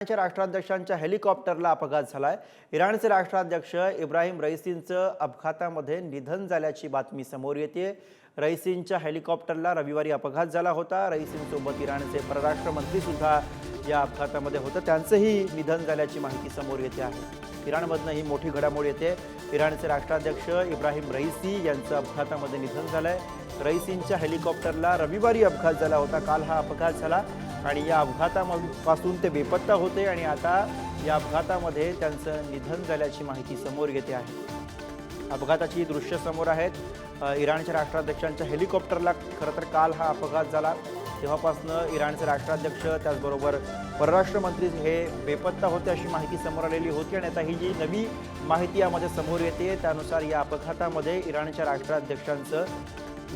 इराणच्या राष्ट्राध्यक्षांच्या हेलिकॉप्टरला अपघात झालाय. इराणचे राष्ट्राध्यक्ष इब्राहिम रईसींचं अपघातामध्ये निधन झाल्याची बातमी समोर येते रईसींच्या हेलिकॉप्टरला रविवारी अपघात झाला होता. रईसींसोबत इराणचे परराष्ट्र मंत्री सुद्धा या अपघातामध्ये होतं. त्यांचंही निधन झाल्याची माहिती समोर येते आहे. इराणमधनं ही मोठी घडामोड येते. इराणचे राष्ट्राध्यक्ष इब्राहिम रईसी यांचं अपघातामध्ये निधन झालंय. रईसींच्या हेलिकॉप्टरला रविवारी अपघात झाला होता. काल हा अपघात झाला. आणि या अपघातापासून ते बेपत्ता होते आणि आता या अपघातामध्ये त्यांचं निधन झाल्याची माहिती समोर येते आहे. अपघाताची दृश्य समोर आहेत. इराणच्या राष्ट्राध्यक्षांच्या हेलिकॉप्टरला खरं तर काल हा अपघात झाला. तेव्हापासनं इराणचे राष्ट्राध्यक्ष त्याचबरोबर परराष्ट्र मंत्री हे बेपत्ता होते अशी माहिती समोर आलेली होती आणि आता ही जी नवी माहिती यामध्ये समोर येते त्यानुसार या अपघातामध्ये इराणच्या राष्ट्राध्यक्षांचं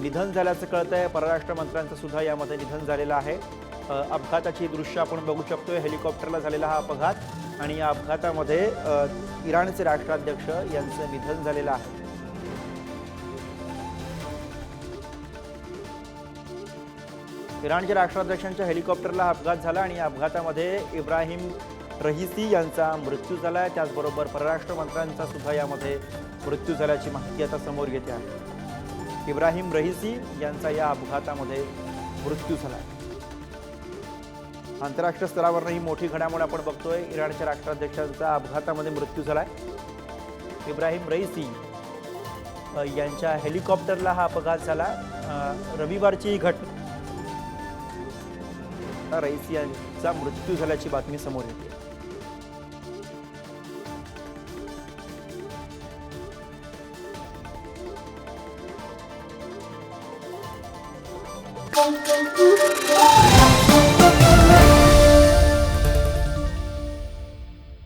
निधन झाल्याचं कळतं आहे परराष्ट्र मंत्र्यांचं सुद्धा यामध्ये निधन झालेलं आहे. अपघाताची दृश्य आपण बघू शकतोय. हेलिकॉप्टरला झालेला हा अपघात आणि या अपघातामध्ये इराणचे राष्ट्राध्यक्ष यांचं निधन झालेलं आहे. इराणच्या राष्ट्राध्यक्षांच्या हेलिकॉप्टरला अपघात झाला आणि या अपघातामध्ये इब्राहिम रहिसी यांचा मृत्यू झाला आहे त्याचबरोबर परराष्ट्र मंत्र्यांचा सुद्धा यामध्ये मृत्यू झाल्याची माहिती आता समोर येते आहे. इब्राहिम रहिसी यांचा या अपघातामध्ये मृत्यू झाला आहे आंतरराष्ट्रीय स्तरावरनं ही मोठी घडामोड आपण बघतोय. इराणच्या राष्ट्राध्यक्षांचा अपघातामध्ये मृत्यू झाला आहे इब्राहिम रईसी यांच्या हेलिकॉप्टरला हा अपघात झाला. रविवारची ही घटना रईसी यांचा मृत्यू झाल्याची बातमी समोर येते.